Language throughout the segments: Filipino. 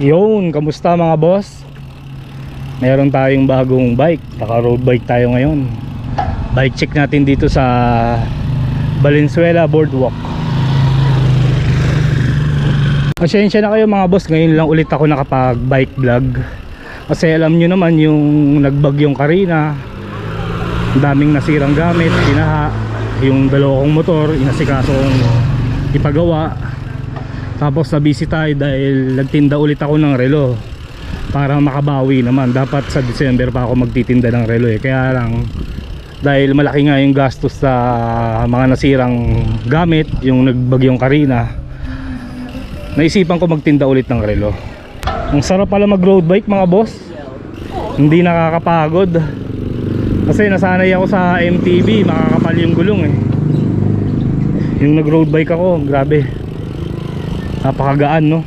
Yun, kamusta mga boss? Meron tayong bagong bike, naka road bike tayo ngayon. Bike check natin dito sa Valenzuela Boardwalk. Pasensya na kayo mga boss, ngayon lang ulit ako nakapag bike vlog. Kasi alam nyo naman yung nagbagyong Karina, daming nasirang gamit, binaha, yung dalawa kong motor, inasikaso kong ipagawa. Tapos na tayo dahil nagtinda ulit ako ng relo para makabawi naman. Dapat sa December pa ako magtitinda ng relo eh. Kaya lang dahil malaki nga yung gastos sa mga nasirang gamit, yung nagbagyong Karina. Naisipan ko magtinda ulit ng relo. Ang sarap pala mag road bike mga boss. Hindi nakakapagod. Kasi nasanay ako sa MTB, makakapal yung gulong eh. Yung nag road bike ako, grabe napakagaan no?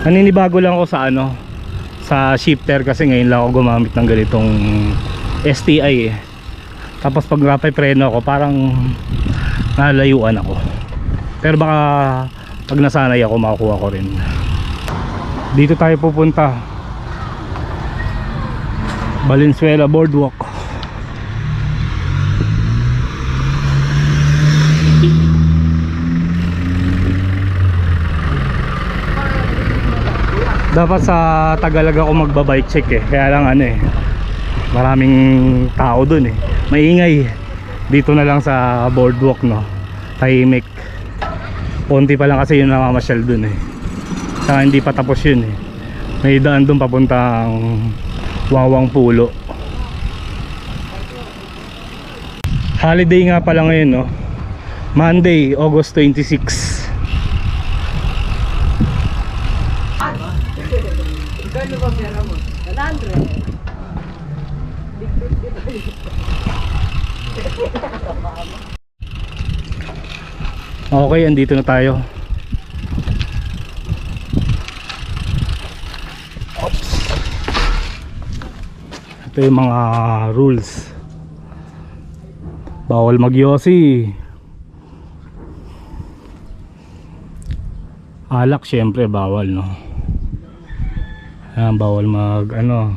Naninibago lang ako sa ano sa shifter kasi ngayon lang ako gumamit ng ganitong STI eh. Tapos pag rapay preno ako parang nalayuan ako. Pero baka pag nasanay ako makukuha ko rin. Dito tayo pupunta. Valenzuela Boardwalk dapat sa Tagalaga ako magbabike check eh. Kaya lang ano eh maraming tao dun eh. Maingay. Dito na lang sa boardwalk no? Tahimik. Konti pa lang kasi yung namamasyal dun eh. Saka hindi pa tapos yun eh. May daan dun papuntang Wawang Pulo. Holiday nga pala ngayon no? Monday, August 26 Kano ba pera mo? 100. Okay, andito na tayo. Oops. Ito yung mga rules. Bawal magyosi. Alak syempre bawal no. Ayan, bawal mag ano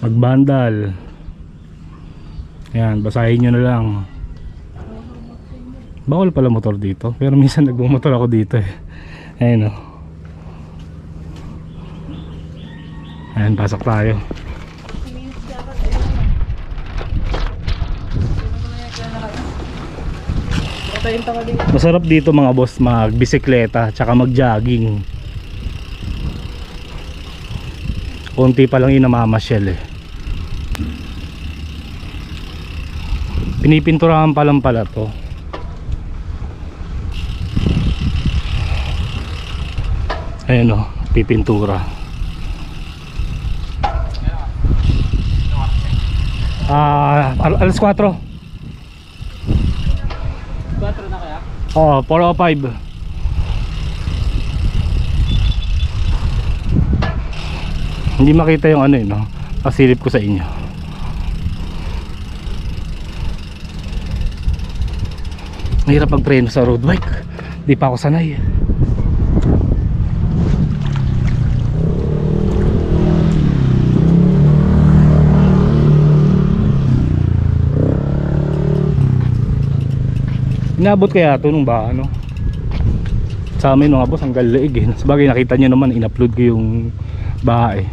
magbandal. Ayan, basahin nyo na lang. Bawal pala motor dito. Pero minsan nagmumotor ako dito eh. Ayun o. Ayan, pasok tayo. Masarap dito mga boss magbisikleta tsaka mag-jogging. Konti pa lang yung namamasyal eh. Pinipinturahan pa lang pala to. Ayan o, pipintura. Ah, al- alas 4. 4 na kaya? Oh, 405. Hindi makita yung ano eh, no? Pasilip ko sa inyo. Mahirap magpreno sa road bike. Di pa ako sanay. Inabot kaya ito nung ba ano? Sa amin mga boss, ang galaig eh. Sabagay nakita nyo naman, in-upload ko yung bahay.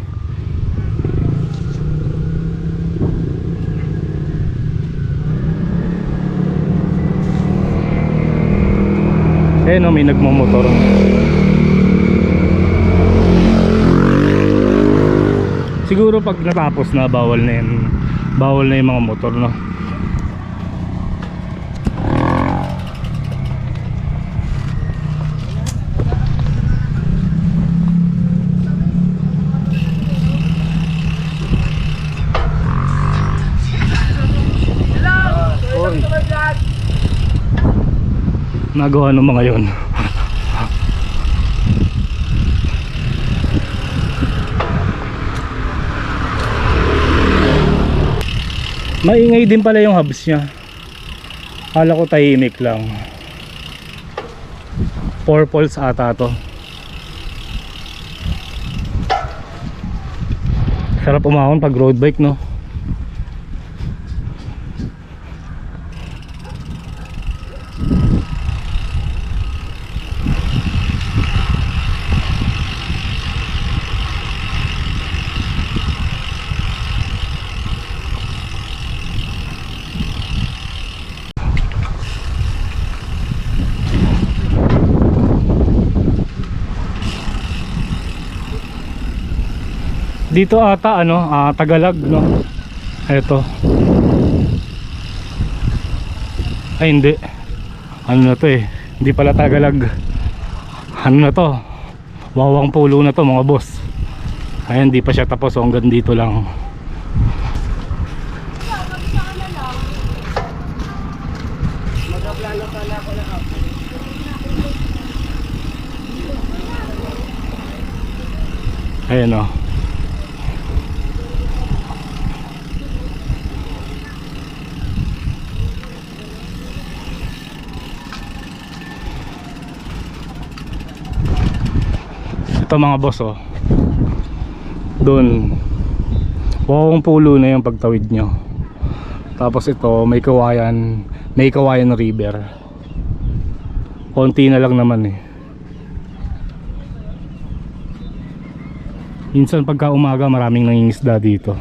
Eh no, may nagmumotor. Siguro pag natapos na bawal na yun. Bawal na yung mga motor no. Nagawa ng mga yon. Maingay din pala yung hubs niya. Kala ko tahimik lang. 4 poles ata to sarap umahon pag road bike no Dito ata ano, ah, Tagalag no. Ito. Ay hindi. Ano na to eh. Hindi pala Tagalag. Ano na to? Wawang pulo na to mga boss. Ayan, hindi pa siya tapos. So, hanggang dito lang. Ayan o. Ito mga boss oh. Doon. Wawang pulo na yung pagtawid nyo. Tapos ito may kawayan, may kawayan river. Konti na lang naman eh. Minsan pagka umaga maraming nangingisda dito.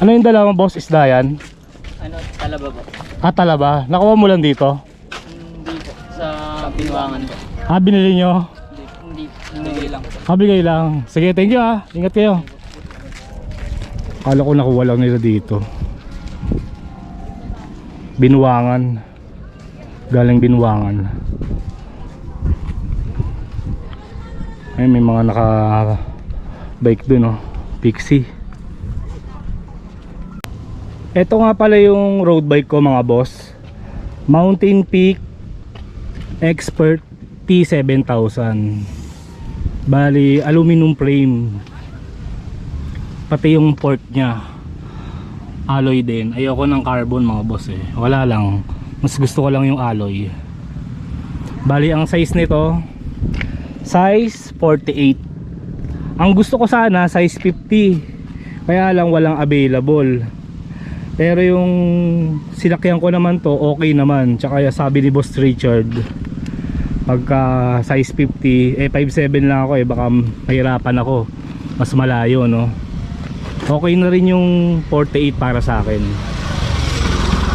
Ano yung dalawang boss isda yan? Talaba po? Ah talaba, nakuha mo lang dito? Hindi po. Sa Binuangan po. Ah binili nyo? Hindi, hindi, hindi lang. Ah bigay lang. Sige thank you ah, ingat kayo. Kala ko nakuha lang nila dito. Binuwangan. Galing binuwangan. Ay may mga naka bike dun oh. Pixie. Ito nga pala yung road bike ko mga boss. Mountain Peak Expert T7000. Bali aluminum frame. Pati yung port niya alloy din. Ayoko ng carbon mga boss eh. Wala lang. Mas gusto ko lang yung alloy. Bali ang size nito size 48. Ang gusto ko sana size 50. Kaya lang walang available. Pero yung sinakyan ko naman to okay naman. Tsaka sabi ni Boss Richard pagka size 50 eh 5'7 lang ako eh baka mahirapan ako. Mas malayo no? Okay na rin yung 48 para sa akin.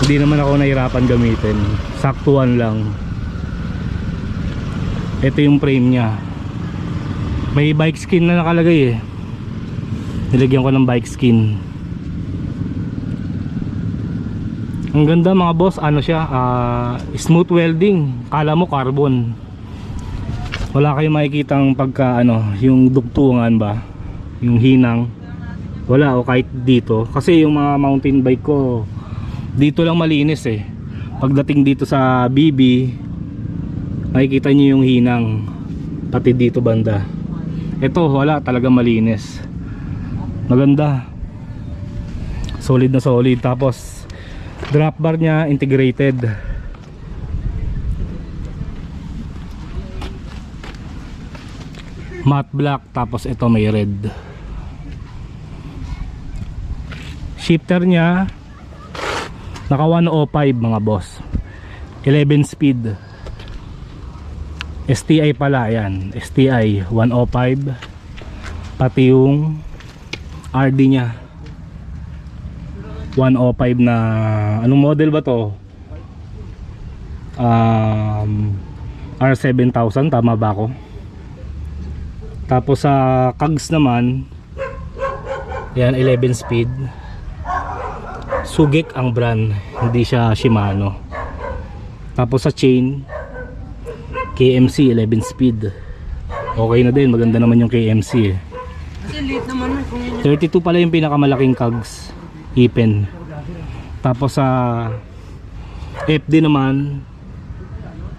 Hindi naman ako nahirapan gamitin. Saktuan lang. Ito yung frame nya may bike skin na nakalagay eh. Nilagyan ko ng bike skin ang ganda mga boss ano siya ah, smooth welding. Kala mo carbon. Wala kayong makikitang pagka ano yung dugtungan ba? Yung hinang? Wala o kahit dito. Kasi yung mga mountain bike ko dito lang malinis eh. Pagdating dito sa BB makikita nyo yung hinang pati dito banda. Ito wala talaga malinis. Maganda. Solid na solid. Tapos drop bar nya integrated. Matte black tapos ito may red. Shifter nya naka 105 mga boss. 11 speed. STI pala yan STI 105 pati yung RD nya 105 na anong model ba to? Um, R7000 tama ba ako? Tapos sa cogs naman yan 11 speed. Sugik ang brand hindi siya Shimano. Tapos sa chain KMC 11 speed. Okay na din maganda naman yung KMC eh. Kasi late naman na kung 32 pala yung pinakamalaking cogs Ipen tapos sa FD naman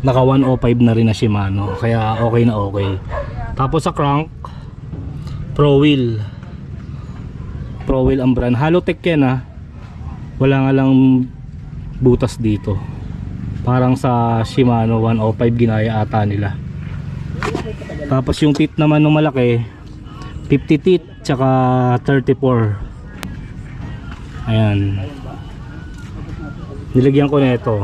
naka 105 na rin na Shimano kaya okay na okay. Tapos sa crank Pro Wheel. Pro Wheel ang brand. Halotech yan ah wala nga lang butas dito. Parang sa Shimano 105 ginaya ata nila. Tapos yung teeth naman ng malaki 50 teeth tsaka 34 ayan. Nilagyan ko na ito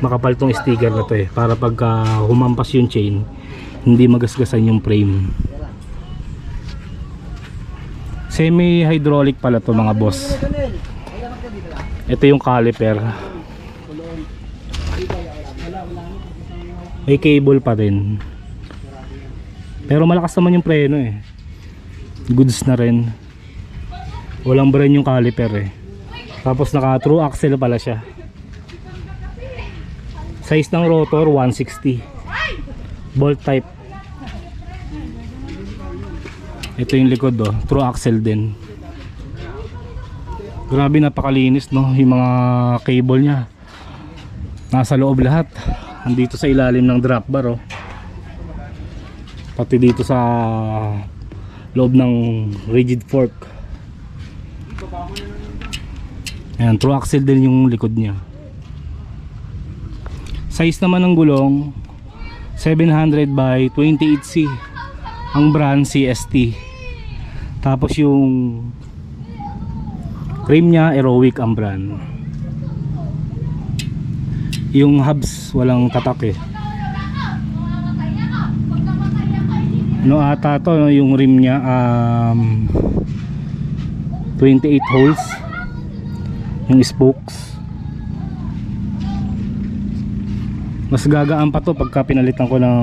makapal tong sticker na to eh. Para pagka humampas yung chain hindi magasgasan yung frame. Semi hydraulic pala to mga boss. Ito yung caliper. May cable pa rin. Pero malakas naman yung preno eh. Goods na rin. Walang brand yung caliper eh tapos naka true axle pala siya. Size ng rotor 160 bolt type. Ito yung likod oh. True axle din. Grabe napakalinis no? Yung mga cable nya nasa loob lahat. Andito sa ilalim ng drop bar oh. Pati dito sa loob ng rigid fork ayan true axle din yung likod nya size naman ng gulong 700 by 28C ang brand CST tapos yung rim nya aerowic ang brand. Yung hubs walang tatak eh. Ano ata to yung rim nya um, 28 holes yung spokes. Mas gagaan pa to pagka pinalitan ko ng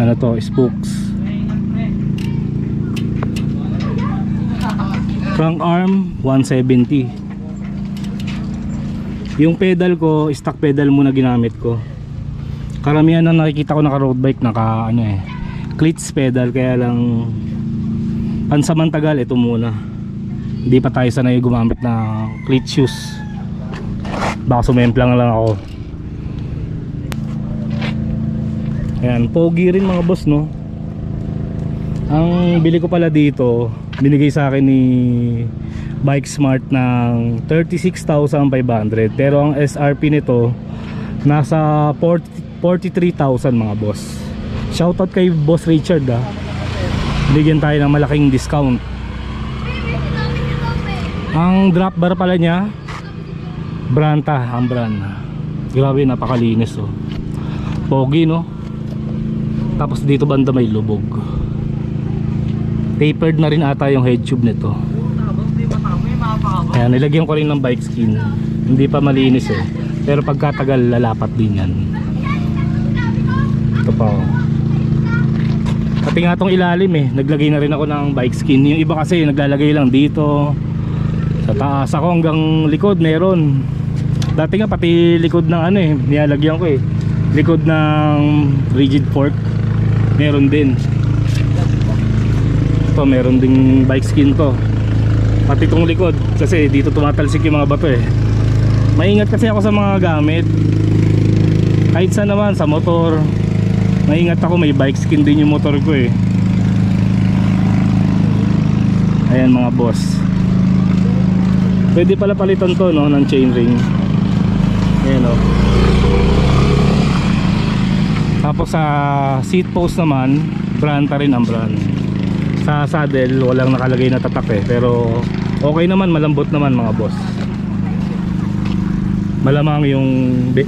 ano to spokes. Crank arm 170 yung pedal ko stock pedal muna ginamit ko. Karamihan na nakikita ko naka road bike naka ano eh cleats pedal. Kaya lang pansamantagal ito muna hindi pa tayo sanay gumamit ng cleat shoes baka sumemplang lang ako Ayan, pogi rin mga boss no. Ang bili ko pala dito, binigay sa akin ni Bike Smart ng 36,500 pero ang SRP nito nasa 40 43,000 mga boss. Shoutout kay Boss Richard ah. Bigyan tayo ng malaking discount. Ang drop bar pala niya Branta ang brand. Grabe napakalinis oh. Pogi no. Tapos dito banda may lubog. Tapered na rin ata yung head tube nito. Ayan, nilagyan ko rin ng bike skin. Hindi pa malinis eh. Pero pagkatagal lalapat din yan. Ito pa oh. Pati nga tong ilalim eh. Naglagay na rin ako ng bike skin. Yung iba kasi naglalagay lang dito. Sa taas. Ako hanggang likod meron. Dati nga pati likod ng ano eh. Nilalagyan ko eh. Likod ng rigid fork meron din. Ito meron ding bike skin to. Pati tong likod kasi dito tumatalsik yung mga bato eh. Maingat kasi ako sa mga gamit. Kahit saan naman sa motor maingat ako. May bike skin din yung motor ko eh. Ayan mga boss pwede pala palitan to no ng chain ring ayan o tapos sa seat post naman, branta rin ang brand. Sa saddle, walang nakalagay na tatak eh. Pero okay naman, malambot naman mga boss. Malamang yung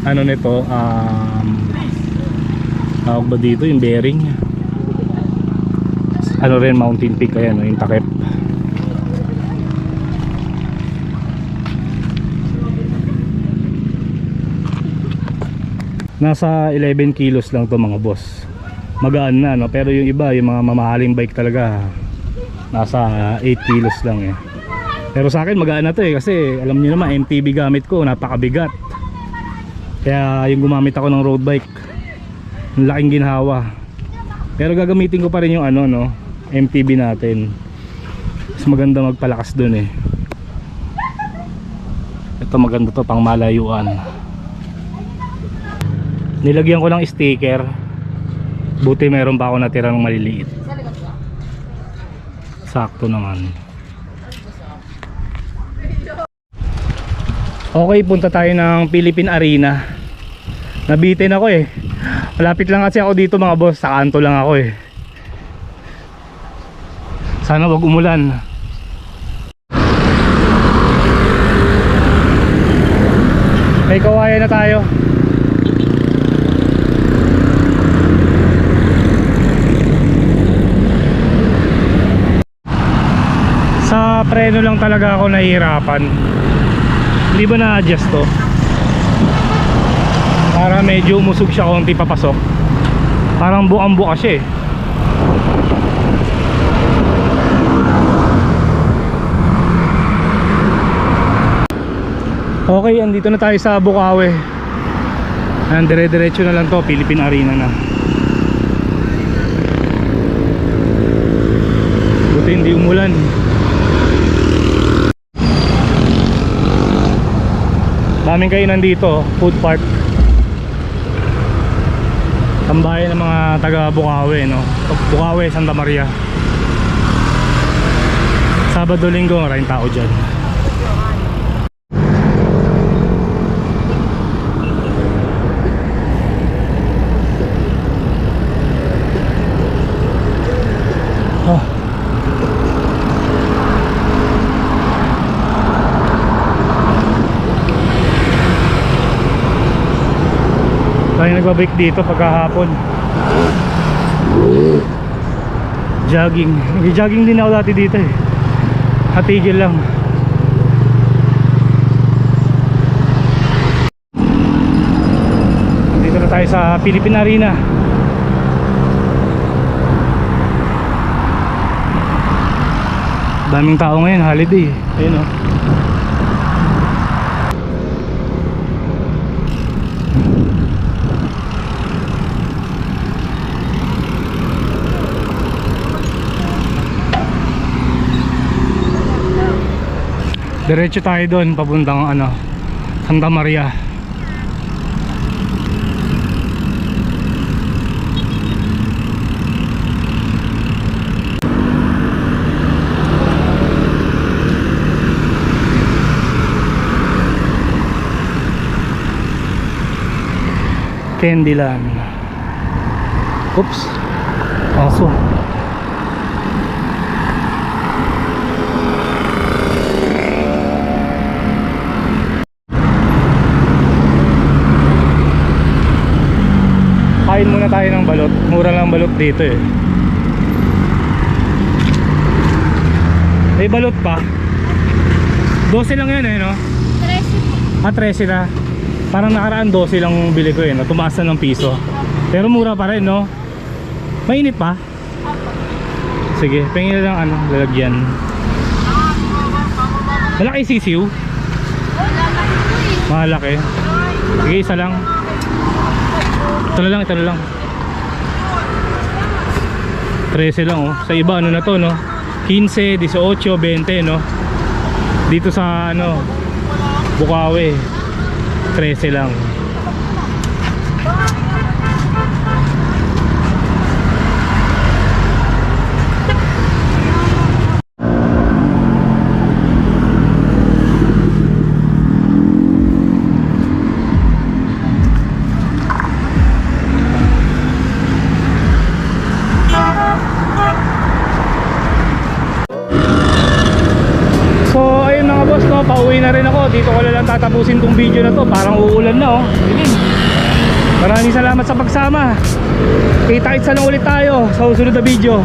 ano nito, um, tawag ba dito, yung bearing. Ano rin, mountain peak, ayan, yung takip. Nasa 11 kilos lang to mga boss. Magaan na no? Pero yung iba yung mga mamahaling bike talaga nasa 8 kilos lang eh. Pero sa akin magaan na to eh kasi alam niyo naman MTB gamit ko napakabigat. Kaya yung gumamit ako ng road bike ang laking ginhawa. Pero gagamitin ko pa rin yung ano no? MTB natin. Mas maganda magpalakas dun eh. Ito maganda to pang malayuan nilagyan ko ng sticker buti meron pa ako natirang maliliit sakto naman Okay, punta tayo ng Philippine Arena. Nabitin ako eh. Malapit lang kasi ako dito mga boss, sa kanto lang ako eh. Sana wag umulan. May kawayan na tayo. Sa preno lang talaga ako nahihirapan. Hindi ba na-adjust to? Para medyo umusog siya konti papasok. Parang buang-buka siya eh. Okay, andito na tayo sa Bukawi. Ayan, dire-diretso na lang to, Philippine Arena na. Buti hindi umulan. Daming kayo nandito, food park. Tambayan ng mga taga Bukawi, no? Bukawi, Santa Maria. Sabado, Linggo, maraming tao dyan. Tayo nagbabike dito pagkahapon. Jogging. Jogging din ako dati dito eh. Hatigil lang. Dito na tayo sa Philippine Arena. Daming tao ngayon, holiday. Ayun oh. Diretso tayo doon papuntang ano, Santa Maria. Candyland. Oops. Aso. Kain muna tayo ng balot. Mura lang balot dito eh. May balot pa. 12 lang yun eh, no? 13 Ah, 13 na. Parang nakaraan 12 lang bili ko eh, no? Tumaas na ng piso. Pero mura pa rin, no? Mainit pa? Sige, pengin na lang ano, lalagyan. Malaki sisiw? Malaki. Sige, isa lang. Ito na lang, ito na lang. 13 lang oh. Sa iba ano na to no? 15, 18, 20 no? Dito sa ano Bukawi 13 lang. Parang uulan na oh. Maraming salamat sa pagsama. Kita-kitsa lang ulit tayo sa susunod na video.